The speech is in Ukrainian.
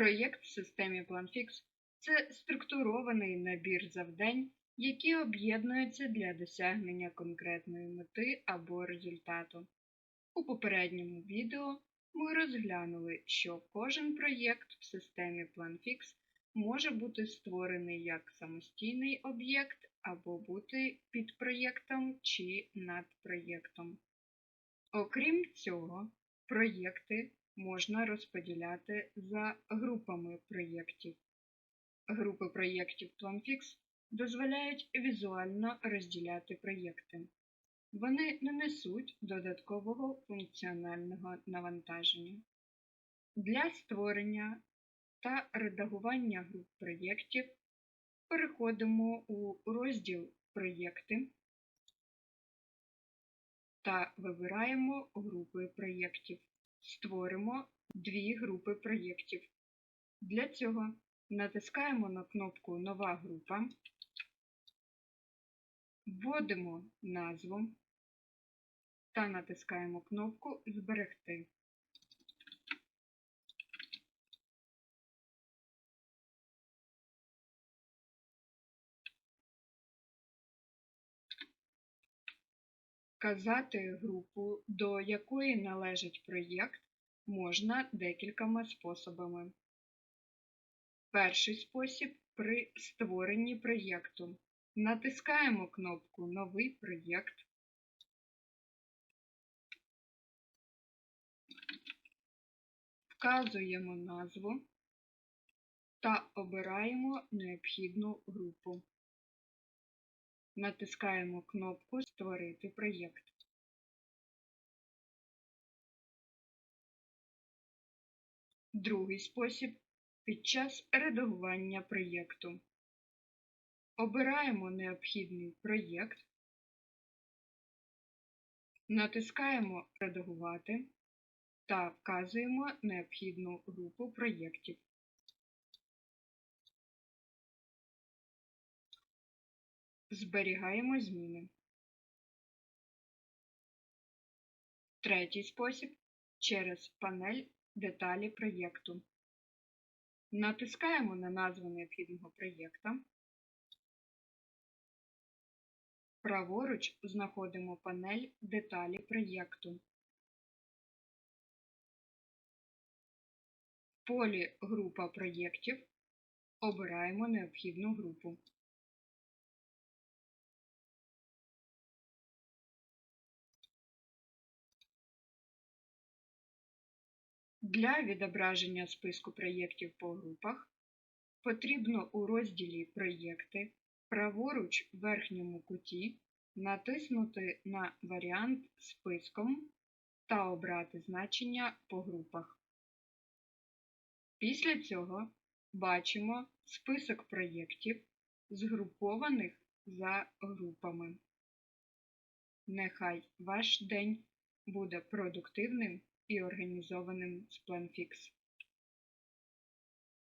Проєкт в системі PlanFix – це структурований набір завдань, які об'єднуються для досягнення конкретної мети або результату. У попередньому відео ми розглянули, що кожен проєкт в системі PlanFix може бути створений як самостійний об'єкт або бути підпроєктом чи надпроєктом. Окрім цього, проєкти можна розподіляти за групами проєктів. Групи проєктів PlanFix дозволяють візуально розділяти проєкти. Вони не несуть додаткового функціонального навантаження. Для створення та редагування груп проєктів переходимо у розділ Проєкти та вибираємо групи проєктів. Створимо дві групи проєктів. Для цього натискаємо на кнопку Нова група, вводимо назву та натискаємо кнопку Зберегти. Вказати групу, до якої належить проєкт, можна декількома способами. Перший спосіб при створенні проєкту. Натискаємо кнопку Новий проєкт. Вказуємо назву та обираємо необхідну групу. Натискаємо кнопку Створити проєкт. Другий спосіб під час редагування проєкту. Обираємо необхідний проєкт, натискаємо Редагувати та вказуємо необхідну групу проєктів. Зберігаємо зміни. Третій спосіб через панель Деталі проєкту. Натискаємо на назву необхідного проєкта. Праворуч знаходимо панель Деталі проєкту. В полі Група проєктів обираємо необхідну групу. Для відображення списку проєктів по групах потрібно у розділі Проєкти праворуч в верхньому куті натиснути на варіант Списком та обрати значення по групах. Після цього бачимо список проєктів, згрупованих за групами. Нехай ваш день буде продуктивним і організованим з PlanFix.